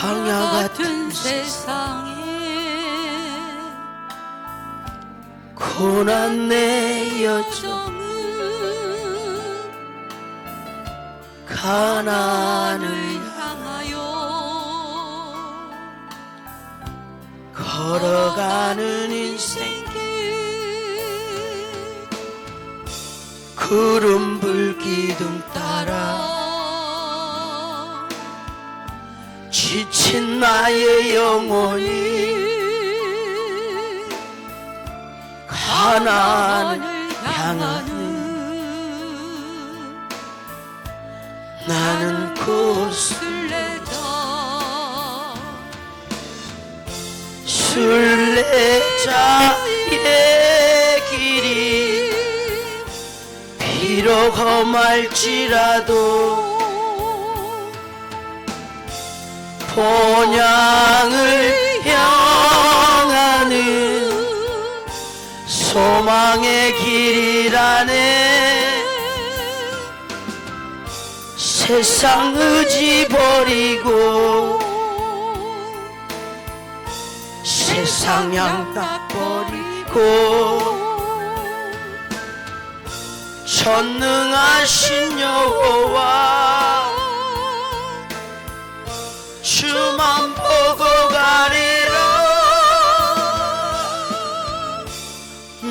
광야 같은 세상에 고난 내 여정 점은 가난을 향하여 걸어가는 인생 길. 구름 불기둥 따라 지친 나의 영혼이 가난을 향하는 나는 곳을 술래자. 순례자의 길이 비록 험할지라도 본향을 향하는 소망의 길이라네. 세상 의지 버리고 세상 양딱 버리고 전능하신 여호와 주만 보고 가리라.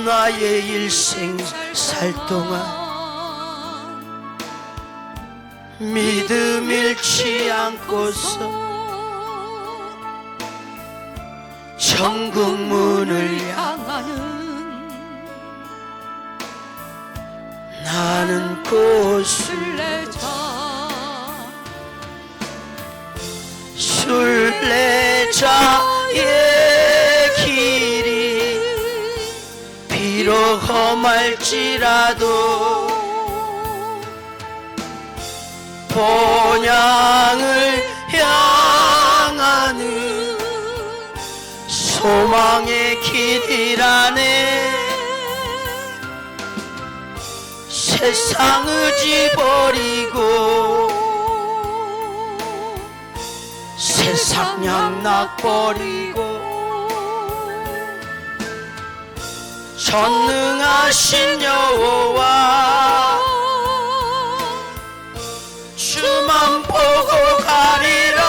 나의 일생 살 동안 믿음 잃지 않고서 천국 문을 향 향하는 나는 곳을 술래자 순례자의 길이 비록 험할지라도 본향을 향하는 소망의 길이라네 세상 의지 버리고 세상 양락 버리고 전능하신 여호와 주만 보고 가리라.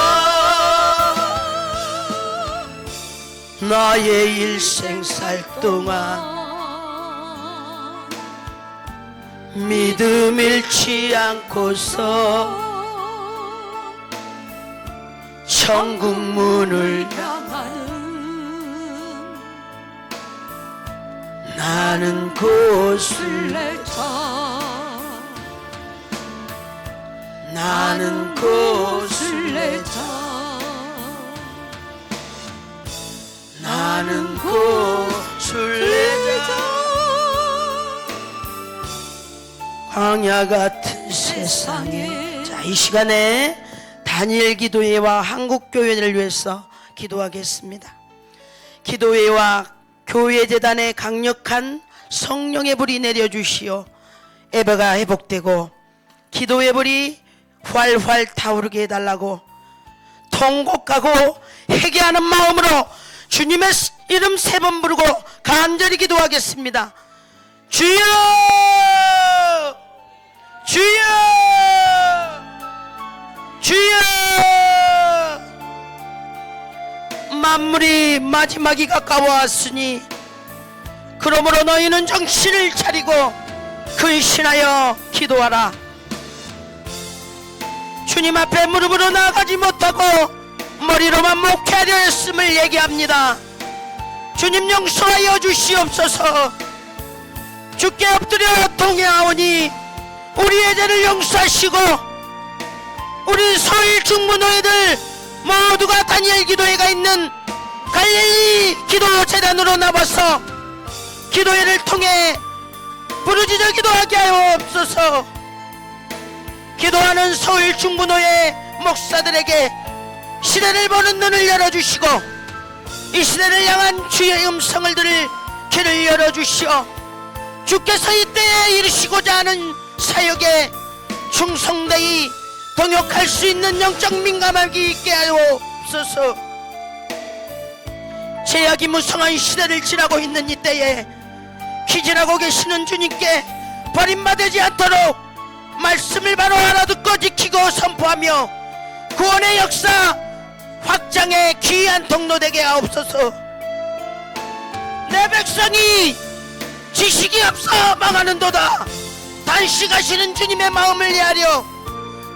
나의 일생 살 동안 믿음 잃지 않고서 천국 문을 향하는 나는 술래자 나는 술래자 나는 내자 광야 같은 세상에. 자 이 시간에 다니엘 기도회와 한국 교회를 위해서 기도하겠습니다. 기도회와 교회 재단에 강력한 성령의 불이 내려 주시어 예배가 회복되고 기도의 불이 활활 타오르게 해달라고 통곡하고 회개하는 마음으로 주님의 이름 세 번 부르고 간절히 기도하겠습니다. 주여! 주여! 주여! 만물이 마지막이 가까워왔으니 그러므로 너희는 정신을 차리고 근신하여 기도하라. 주님 앞에 무릎으로 나가지 못하고 머리로만 목회하려 했음을 얘기합니다. 주님 용서하여 주시옵소서. 주께 엎드려 동의하오니 우리의 죄를 용서하시고 우리 서울 중문호회들 모두가 다니엘 기도회가 있는 갈릴리 기도 재단으로 나와서 기도회를 통해 부르짖어 기도하게 하여 없소서. 기도하는 서울 중문호의 목사들에게 시대를 보는 눈을 열어주시고 이 시대를 향한 주의 음성을 들을 귀를 열어주시어 주께서 이때에 이르시고자 하는 사역에 충성되이 동역할 수 있는 영적 민감함이 있게 하여 하옵소서. 제약이 무성한 시대를 지나고 있는 이때에 기진하고 계시는 주님께 버림받지 않도록 말씀을 바로 알아듣고 지키고 선포하며 구원의 역사 확장의 귀한 통로 되게 하옵소서. 내 백성이 지식이 없어 망하는도다. 단식하시는 주님의 마음을 이해하려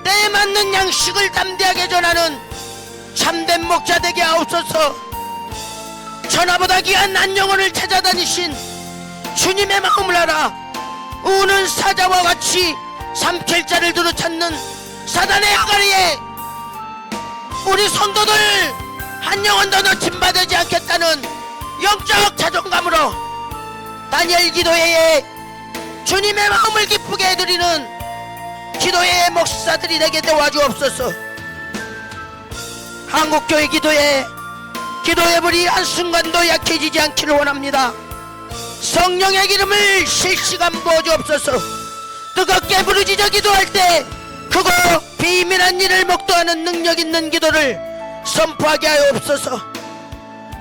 때에 맞는 양식을 담대하게 전하는 참된 목자 되게 하옵소서. 천하보다 귀한 난 영혼을 찾아다니신 주님의 마음을 알아 우는 사자와 같이 삼킬 자를 두루 찾는 사단의 아가리에 우리 성도들 한 영혼도 놓침 받지 않겠다는 영적 자존감으로 다니엘 기도회에 주님의 마음을 기쁘게 해드리는 기도회의 목사들이 되게 도와주옵소서. 한국교회 기도회 기도의 불이 한순간도 약해지지 않기를 원합니다. 성령의 기름을 실시간 부어주옵소서. 뜨겁게 부르짖어 기도할 때 그거 비밀한 일을 목도하는 능력 있는 기도를 선포하게 하옵소서.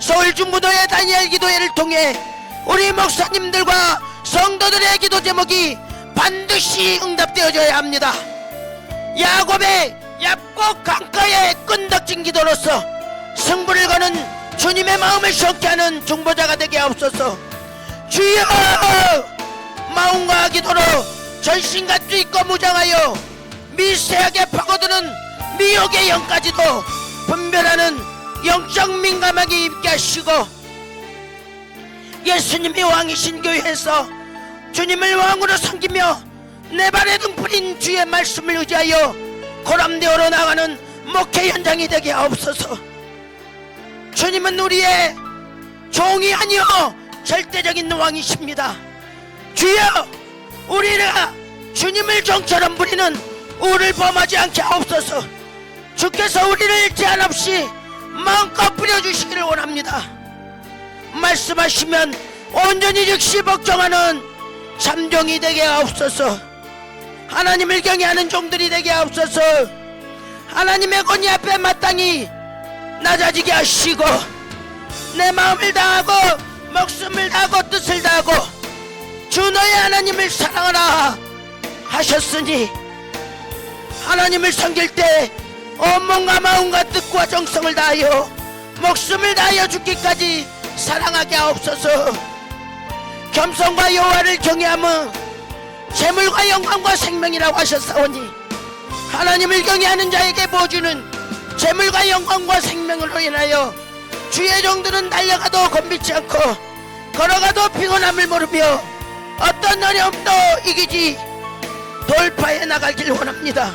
서울 중부도의 다니엘 기도회를 통해 우리 목사님들과 성도들의 기도 제목이 반드시 응답되어져야 합니다. 야곱의 얇고 강가의 끈덕진 기도로서 승부를 거는 주님의 마음을 쏟게 하는 중보자가 되게 하옵소서. 주여 마음과 기도로 전신 갖추 있고 무장하여 미세하게 파고드는 미혹의 영까지도 분별하는 영적 민감하게 입게 하시고 예수님이 왕이신 교회에서 주님을 왕으로 섬기며 내 발에 등불인 주의 말씀을 의지하여 고람되어로 나가는 목회 현장이 되게 하옵소서. 주님은 우리의 종이 아니여 절대적인 왕이십니다. 주여 우리가 주님을 종처럼 부리는 우를 범하지 않게 하옵소서. 주께서 우리를 제한 없이 마음껏 부려주시기를 원합니다. 말씀하시면 온전히 즉시 복종하는 참종이 되게 하옵소서. 하나님을 경외하는 종들이 되게 하옵소서. 하나님의 권위 앞에 마땅히 낮아지게 하시고 내 마음을 다하고 목숨을 다하고 뜻을 다하고 주 너의 하나님을 사랑하라 하셨으니 하나님을 섬길 때 온몸과 마음과 뜻과 정성을 다하여 목숨을 다하여 죽기까지 사랑하게 하옵소서 겸손과 여호와를 경외함은 재물과 영광과 생명이라고 하셨사오니 하나님을 경외하는 자에게 보주는 재물과 영광과 생명으로 인하여 주의 종들은 달려가도 곤비지 않고 걸어가도 피곤함을 모르며 어떤 어려움도 이기지 돌파해 나가길 원합니다.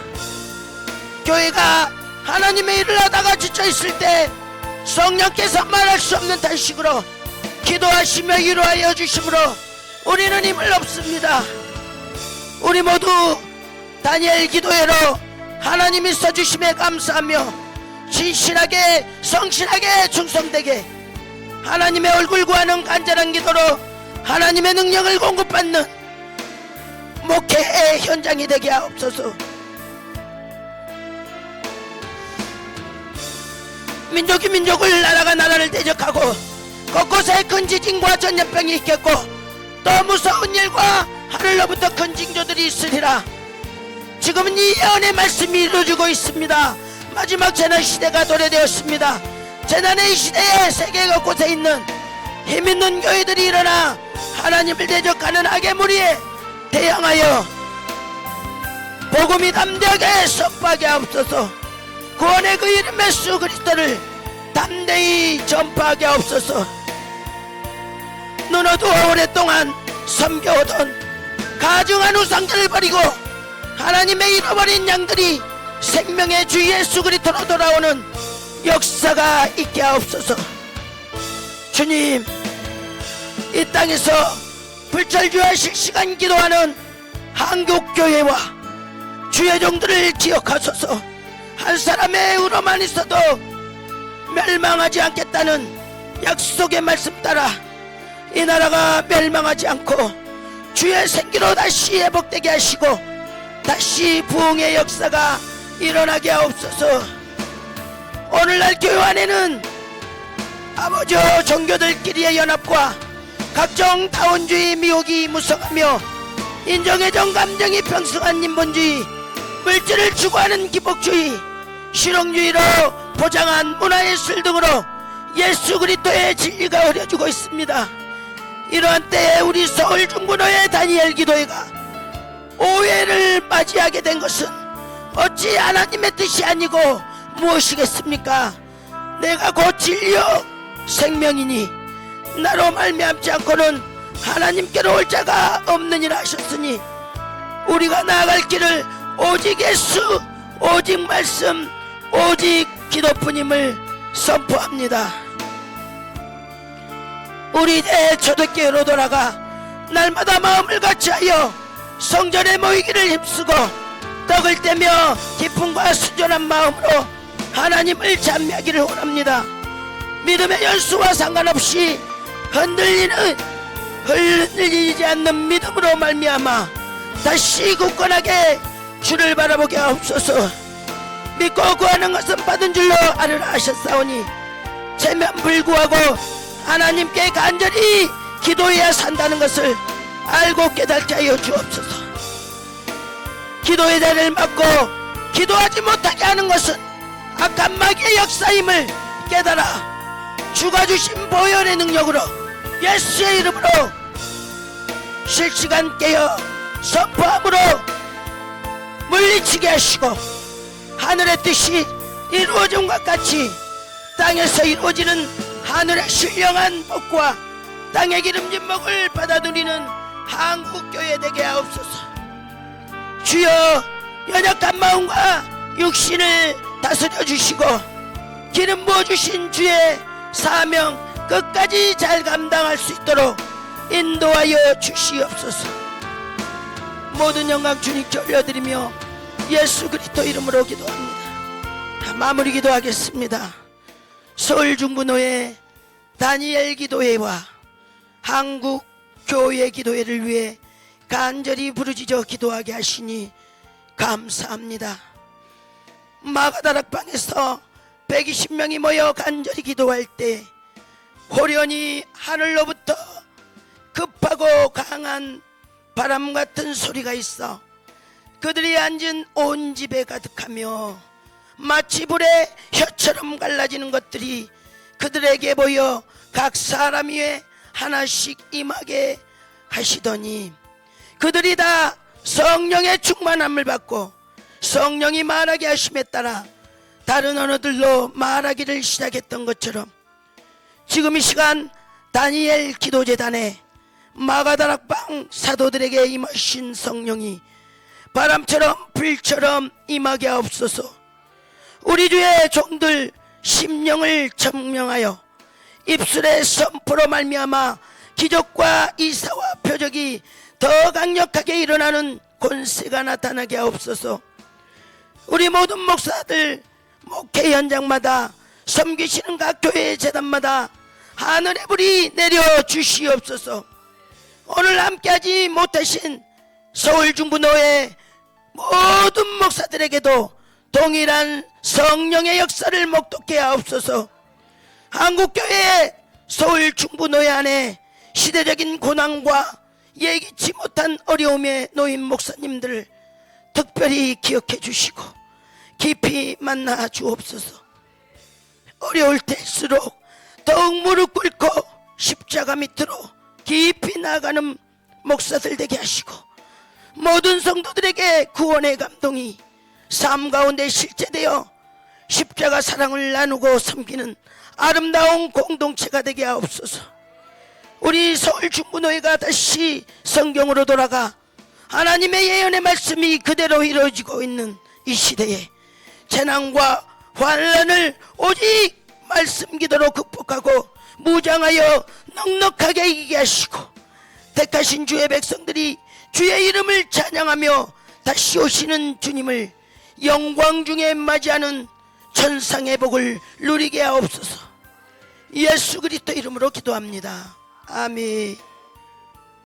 교회가 하나님의 일을 하다가 지쳐 있을 때 성령께서 말할 수 없는 단식으로 기도하시며 위로하여 주심으로 우리는 힘을 얻습니다. 우리 모두 다니엘 기도회로 하나님이 써주심에 감사하며 진실하게 성실하게 충성되게 하나님의 얼굴 구하는 간절한 기도로 하나님의 능력을 공급받는 목회의 현장이 되게 하옵소서. 민족이 민족을 나라가 나라를 대적하고 곳곳에 큰 지진과 전염병이 있겠고 또 무서운 일과 하늘로부터 큰 징조들이 있으리라. 지금은 이 예언의 말씀이 이루어지고 있습니다. 마지막 재난 시대가 도래되었습니다. 재난의 이 시대에 세계 곳곳에 있는 힘있는 교회들이 일어나 하나님을 대적하는 악의 무리에 대항하여 복음이 담대하게 선포하게 하옵소서 구원의 그 이름 예수 그리스도를 담대히 전파하게 하옵소서 눈어도 오랫동안 섬겨오던 가증한 우상들을 버리고 하나님의 잃어버린 양들이 생명의 주 예수 그리스도로 돌아오는 역사가 있게 하옵소서. 주님 이 땅에서 불철주야실 시간 기도하는 한국교회와 주의 종들을 기억하소서. 한 사람의 의로만 있어도 멸망하지 않겠다는 약속의 말씀 따라 이 나라가 멸망하지 않고 주의 생기로 다시 회복되게 하시고 다시 부흥의 역사가 일어나게 하옵소서. 오늘날 교회 안에는 아버지 종교들끼리의 연합과 각종 다원주의 미혹이 무성하며 인정애정 감정이 평성한 인본주의 물질을 추구하는 기복주의 실용주의로 포장한 문화예술 등으로 예수 그리스도의 진리가 흐려지고 있습니다 이러한 때에 우리 서울 중구노의 다니엘 기도회가 오해를 맞이하게 된 것은 어찌 하나님의 뜻이 아니고 무엇이겠습니까? 내가 곧 진리요 생명이니 나로 말미암지 않고는 하나님께로 올 자가 없느니라 하셨으니 우리가 나아갈 길을 오직 예수 오직 말씀 오직 기도뿐임을 선포합니다. 우리 내 초대교회로 돌아가 날마다 마음을 같이하여 성전에 모이기를 힘쓰고 떡을 떼며 기쁨과 순전한 마음으로 하나님을 찬미하기를 원합니다. 믿음의 연수와 상관없이 흔들리는 흔들리지 않는 믿음으로 말미암아 다시 굳건하게 주를 바라보게 하옵소서 믿고 구하는 것은 받은 줄로 알으라 하셨사오니 체면 불구하고 하나님께 간절히 기도해야 산다는 것을 알고 깨닫게 하여 주옵소서. 기도의 자리를 막고 기도하지 못하게 하는 것은 악한 마귀의 역사임을 깨달아 주가 주신 보혈의 능력으로 예수의 이름으로 실시간 깨어 선포함으로 물리치게 하시고 하늘의 뜻이 이루어진 것 같이 땅에서 이루어지는 하늘의 신령한 복과 땅의 기름진 복을 받아 누리는 한국교회 되게 하옵소서. 주여 연약한 마음과 육신을 다스려 주시고 기름 부어 주신 주의 사명 끝까지 잘 감당할 수 있도록 인도하여 주시옵소서. 모든 영광 주님께 올려드리며 예수 그리스도 이름으로 기도합니다 마무리 기도하겠습니다 서울 중부노회 다니엘 기도회와 한국 교회 기도회를 위해 간절히 부르짖어 기도하게 하시니 감사합니다. 마가다락방에서 120명이 모여 간절히 기도할 때 호련히 하늘로부터 급하고 강한 바람 같은 소리가 있어 그들이 앉은 온 집에 가득하며 마치 불에 혀처럼 갈라지는 것들이 그들에게 보여 각 사람 위에 하나씩 임하게 하시더니 그들이 다 성령의 충만함을 받고 성령이 말하게 하심에 따라 다른 언어들로 말하기를 시작했던 것처럼 지금 이 시간 다니엘 기도재단에 마가다락방 사도들에게 임하신 성령이 바람처럼 불처럼 임하게 하옵소서 우리 주의 종들 심령을 청명하여 입술의 선포로 말미암아 기적과 이사와 표적이 더 강력하게 일어나는 권세가 나타나게 하옵소서 우리 모든 목사들 목회 현장마다 섬기시는 각 교회 재단마다 하늘의 불이 내려 주시옵소서. 오늘 함께하지 못하신 서울 중부노회 모든 목사들에게도 동일한 성령의 역사를 목독해 하옵소서. 한국교회 서울 중부노회 안에 시대적인 고난과 예기치 못한 어려움에 놓인 목사님들을 특별히 기억해 주시고 깊이 만나 주옵소서. 어려울 때일수록 더욱 무릎 꿇고 십자가 밑으로 깊이 나가는 목사들 되게 하시고 모든 성도들에게 구원의 감동이 삶 가운데 실제되어 십자가 사랑을 나누고 섬기는 아름다운 공동체가 되게 하옵소서. 우리 서울 중부노회가 다시 성경으로 돌아가 하나님의 예언의 말씀이 그대로 이루어지고 있는 이 시대에 재난과 환란을 오직 말씀 기도로 극복하고 무장하여 넉넉하게 이기게 하시고 택하신 주의 백성들이 주의 이름을 찬양하며 다시 오시는 주님을 영광 중에 맞이하는 천상의 복을 누리게 하옵소서. 예수 그리스도 이름으로 기도합니다. 아멘